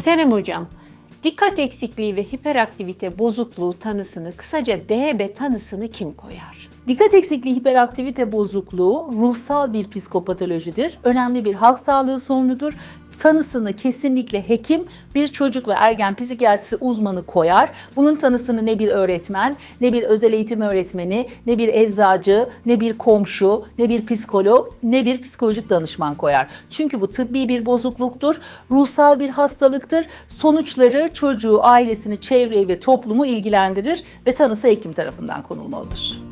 Senem Hocam, dikkat eksikliği ve hiperaktivite bozukluğu tanısını, kısaca DHB tanısını kim koyar? Dikkat eksikliği hiperaktivite bozukluğu ruhsal bir psikopatolojidir. Önemli bir halk sağlığı sorunudur. Tanısını kesinlikle hekim bir çocuk ve ergen psikiyatrisi uzmanı koyar. Bunun tanısını ne bir öğretmen, ne bir özel eğitim öğretmeni, ne bir eczacı, ne bir komşu, ne bir psikolog, ne bir psikolojik danışman koyar. Çünkü bu tıbbi bir bozukluktur, ruhsal bir hastalıktır. Sonuçları çocuğu, ailesini, çevreyi ve toplumu ilgilendirir ve tanısı hekim tarafından konulmalıdır.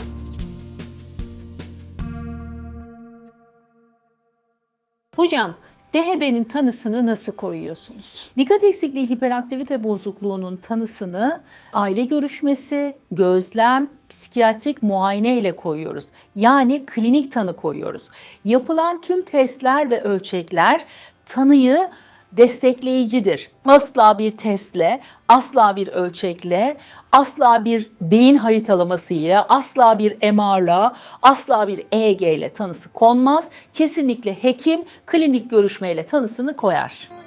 Hocam, DHB'nin tanısını nasıl koyuyorsunuz? Dikkat eksikliği hiperaktivite bozukluğunun tanısını aile görüşmesi, gözlem, psikiyatrik muayene ile koyuyoruz. Yani klinik tanı koyuyoruz. Yapılan tüm testler ve ölçekler tanıyı destekleyicidir. Asla bir testle, asla bir ölçekle, asla bir beyin haritalamasıyla, asla bir MR'la, asla bir EEG ile tanısı konmaz. Kesinlikle hekim klinik görüşmeyle tanısını koyar.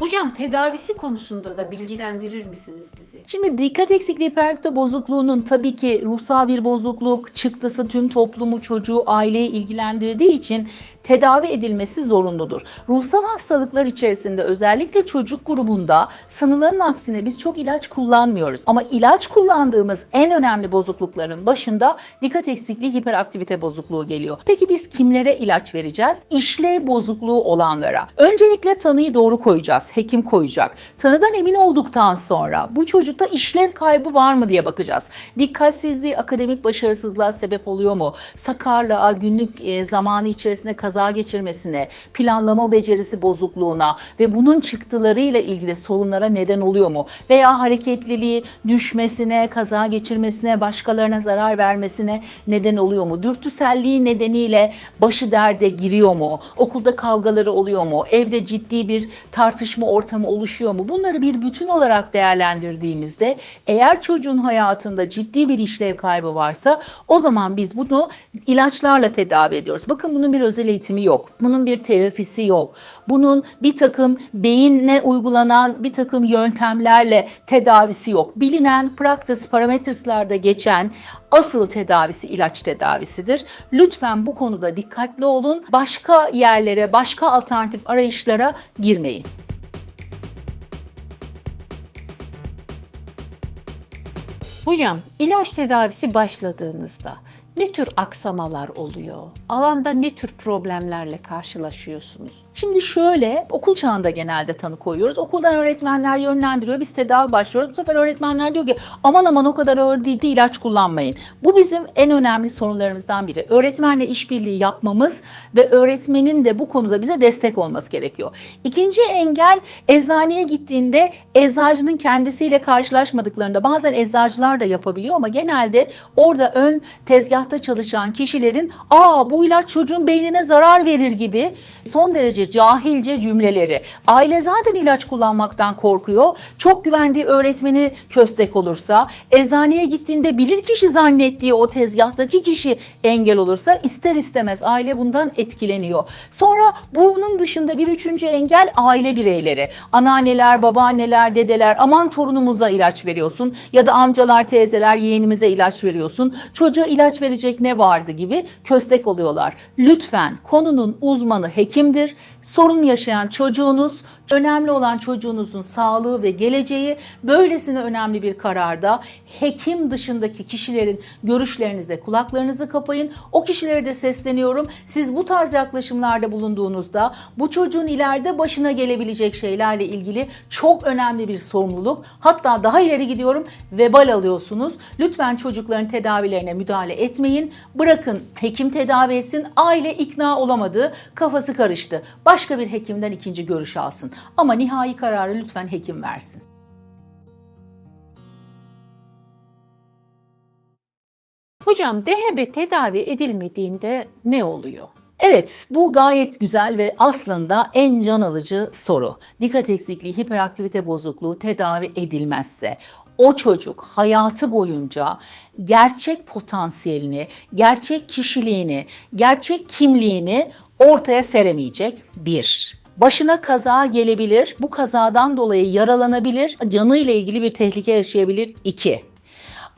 Hocam tedavisi konusunda da bilgilendirir misiniz bizi? Şimdi dikkat eksikliği hiperaktivite bozukluğunun tabii ki ruhsal bir bozukluk, çıktısı tüm toplumu, çocuğu, aileyi ilgilendirdiği için tedavi edilmesi zorunludur. Ruhsal hastalıklar içerisinde özellikle çocuk grubunda sanılanın aksine biz çok ilaç kullanmıyoruz. Ama ilaç kullandığımız en önemli bozuklukların başında dikkat eksikliği hiperaktivite bozukluğu geliyor. Peki biz kimlere ilaç vereceğiz? İşlev bozukluğu olanlara. Öncelikle tanıyı doğru koyacağız. Hekim koyacak. Tanıdan emin olduktan sonra bu çocukta işlev kaybı var mı diye bakacağız. Dikkatsizliği akademik başarısızlığa sebep oluyor mu? Sakarlığa, günlük e, zamanı içerisinde kaza geçirmesine, planlama becerisi bozukluğuna ve bunun çıktılarıyla ilgili sorunlara neden oluyor mu? Veya hareketliliği düşmesine, kaza geçirmesine, başkalarına zarar vermesine neden oluyor mu? Dürtüselliği nedeniyle başı derde giriyor mu? Okulda kavgaları oluyor mu? Evde ciddi bir tartışma ortamı oluşuyor mu? Bunları bir bütün olarak değerlendirdiğimizde eğer çocuğun hayatında ciddi bir işlev kaybı varsa o zaman biz bunu ilaçlarla tedavi ediyoruz. Bakın bunun bir özel eğitimi yok. Bunun bir terapisi yok. Bunun bir takım beyinle uygulanan bir takım yöntemlerle tedavisi yok. Bilinen practice parametreslarda geçen asıl tedavisi ilaç tedavisidir. Lütfen bu konuda dikkatli olun. Başka yerlere, başka alternatif arayışlara girmeyin. Hocam, ilaç tedavisi başladığınızda ne tür aksamalar oluyor? Alanda ne tür problemlerle karşılaşıyorsunuz? Şimdi şöyle okul çağında genelde tanı koyuyoruz. Okuldan öğretmenler yönlendiriyor. Biz tedavi başlıyoruz. Bu sefer öğretmenler diyor ki aman aman o kadar ağır değil de ilaç kullanmayın. Bu bizim en önemli sorunlarımızdan biri. Öğretmenle işbirliği yapmamız ve öğretmenin de bu konuda bize destek olması gerekiyor. İkinci engel eczaneye gittiğinde eczacının kendisiyle karşılaşmadıklarında bazen eczacılar da yapabiliyor ama genelde orada ön tezgahta çalışan kişilerin aa bu ilaç çocuğun beynine zarar verir gibi son derece cahilce cümleleri. Aile zaten ilaç kullanmaktan korkuyor. Çok güvendiği öğretmeni köstek olursa, eczaneye gittiğinde bilir kişi zannettiği o tezgahtaki kişi engel olursa ister istemez aile bundan etkileniyor. Sonra bunun dışında bir üçüncü engel aile bireyleri. Anneanneler, babaanneler, dedeler aman torunumuza ilaç veriyorsun ya da amcalar, teyzeler yeğenimize ilaç veriyorsun. Çocuğa ilaç verecek ne vardı gibi köstek oluyorlar. Lütfen konunun uzmanı hekimdir. Sorun yaşayan çocuğunuz, önemli olan çocuğunuzun sağlığı ve geleceği böylesine önemli bir kararda hekim dışındaki kişilerin görüşlerinizde kulaklarınızı kapayın. O kişilere de sesleniyorum. Siz bu tarz yaklaşımlarda bulunduğunuzda bu çocuğun ileride başına gelebilecek şeylerle ilgili çok önemli bir sorumluluk. Hatta daha ileri gidiyorum vebal alıyorsunuz. Lütfen çocukların tedavilerine müdahale etmeyin. Bırakın hekim tedavi etsin. Aile ikna olamadı. Kafası karıştı. Başka bir hekimden ikinci görüş alsın. Ama nihai kararı lütfen hekim versin. Hocam, DHB tedavi edilmediğinde ne oluyor? Evet, bu gayet güzel ve aslında en can alıcı soru. Dikkat eksikliği, hiperaktivite bozukluğu tedavi edilmezse o çocuk hayatı boyunca gerçek potansiyelini, gerçek kişiliğini, gerçek kimliğini ortaya seremeyecek. Bir. Başına kaza gelebilir. Bu kazadan dolayı yaralanabilir. Canıyla ilgili bir tehlike yaşayabilir. İki.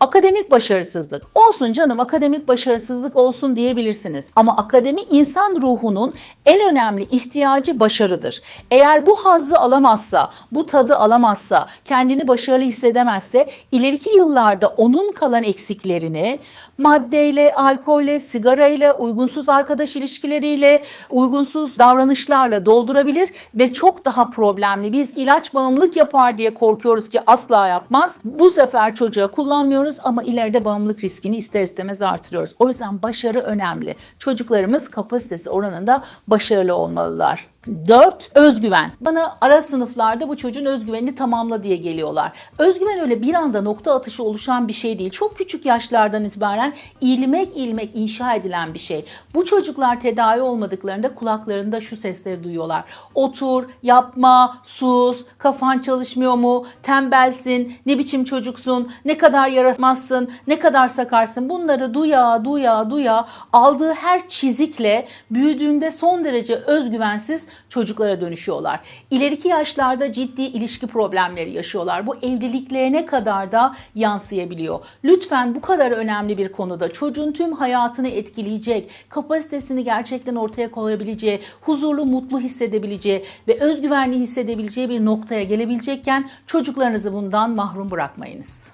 Akademik başarısızlık. Olsun canım akademik başarısızlık olsun diyebilirsiniz. Ama akademi insan ruhunun en önemli ihtiyacı başarıdır. Eğer bu hazzı alamazsa, bu tadı alamazsa, kendini başarılı hissedemezse ileriki yıllarda onun kalan eksiklerini maddeyle, alkolle, sigarayla, uygunsuz arkadaş ilişkileriyle, uygunsuz davranışlarla doldurabilir ve çok daha problemli. Biz ilaç bağımlılık yapar diye korkuyoruz ki asla yapmaz. Bu sefer çocuğa kullanmıyoruz ama ileride bağımlılık riskini ister istemez artırıyoruz. O yüzden başarı önemli. Çocuklarımız kapasitesi oranında başarılı olmalılar. 4. Özgüven. Bana ara sınıflarda bu çocuğun özgüvenini tamamla diye geliyorlar. Özgüven öyle bir anda nokta atışı oluşan bir şey değil. Çok küçük yaşlardan itibaren ilmek ilmek inşa edilen bir şey. Bu çocuklar tedavi olmadıklarında kulaklarında şu sesleri duyuyorlar. Otur, yapma, sus, kafan çalışmıyor mu, tembelsin, ne biçim çocuksun, ne kadar yaramazsın, ne kadar sakarsın. Bunları duya duya duya aldığı her çizikle büyüdüğünde son derece özgüvensiz çocuklara dönüşüyorlar. İleriki yaşlarda ciddi ilişki problemleri yaşıyorlar. Bu evliliklerine kadar da yansıyabiliyor. Lütfen bu kadar önemli bir konuda çocuğun tüm hayatını etkileyecek, kapasitesini gerçekten ortaya koyabileceği, huzurlu, mutlu hissedebileceği ve özgüvenli hissedebileceği bir noktaya gelebilecekken çocuklarınızı bundan mahrum bırakmayınız.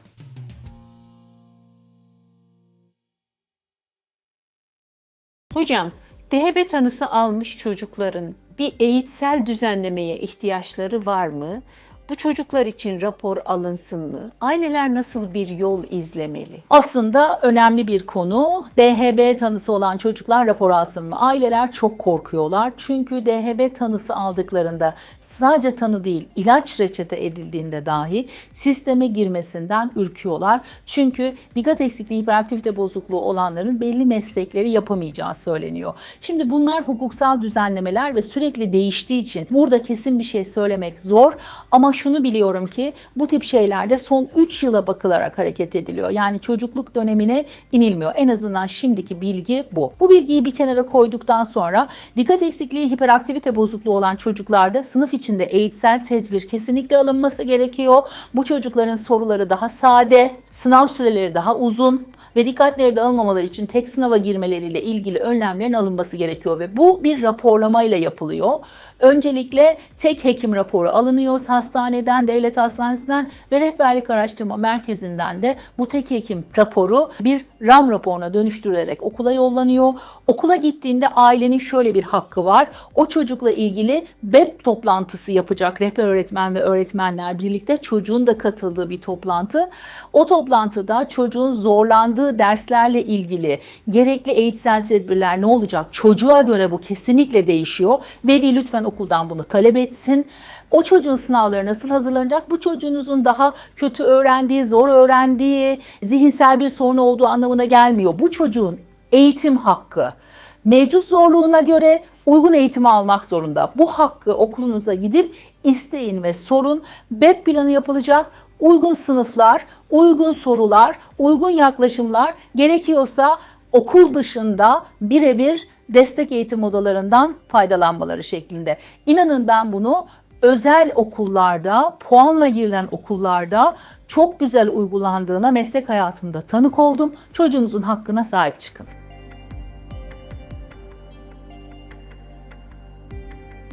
Hocam, DHB tanısı almış çocukların bir eğitsel düzenlemeye ihtiyaçları var mı? Bu çocuklar için rapor alınsın mı? Aileler nasıl bir yol izlemeli? Aslında önemli bir konu. DHB tanısı olan çocuklar rapor alsın mı? Aileler çok korkuyorlar. Çünkü DHB tanısı aldıklarında sadece tanı değil, ilaç reçete edildiğinde dahi sisteme girmesinden ürküyorlar. Çünkü dikkat eksikliği, hiperaktivite bozukluğu olanların belli meslekleri yapamayacağı söyleniyor. Şimdi bunlar hukuksal düzenlemeler ve sürekli değiştiği için burada kesin bir şey söylemek zor. Ama şunu biliyorum ki bu tip şeylerde son 3 yıla bakılarak hareket ediliyor. Yani çocukluk dönemine inilmiyor. En azından şimdiki bilgi bu. Bu bilgiyi bir kenara koyduktan sonra dikkat eksikliği, hiperaktivite bozukluğu olan çocuklarda sınıf içinde eğitsel tedbir kesinlikle alınması gerekiyor. Bu çocukların soruları daha sade, sınav süreleri daha uzun ve dikkatleri dağılmamaları için tek sınava girmeleriyle ilgili önlemlerin alınması gerekiyor ve bu bir raporlamayla yapılıyor. Öncelikle tek hekim raporu alınıyor hastaneden, devlet hastanesinden ve rehberlik araştırma merkezinden de bu tek hekim raporu bir RAM raporuna dönüştürülerek okula yollanıyor. Okula gittiğinde ailenin şöyle bir hakkı var. O çocukla ilgili web toplantısı yapacak rehber öğretmen ve öğretmenler birlikte çocuğun da katıldığı bir toplantı. O toplantıda çocuğun zorlandığı derslerle ilgili gerekli eğitsel tedbirler ne olacak? Çocuğa göre bu kesinlikle değişiyor. Veli lütfen okuldan bunu talep etsin. O çocuğun sınavları nasıl hazırlanacak? Bu çocuğunuzun daha kötü öğrendiği, zor öğrendiği, zihinsel bir sorun olduğu anlamına gelmiyor. Bu çocuğun eğitim hakkı. Mevcut zorluğuna göre uygun eğitimi almak zorunda. Bu hakkı okulunuza gidip isteyin ve sorun. BEP planı yapılacak. Uygun sınıflar, uygun sorular, uygun yaklaşımlar gerekiyorsa okul dışında birebir destek eğitim odalarından faydalanmaları şeklinde. İnanın ben bunu özel okullarda, puanla girilen okullarda çok güzel uygulandığına meslek hayatımda tanık oldum. Çocuğunuzun hakkına sahip çıkın.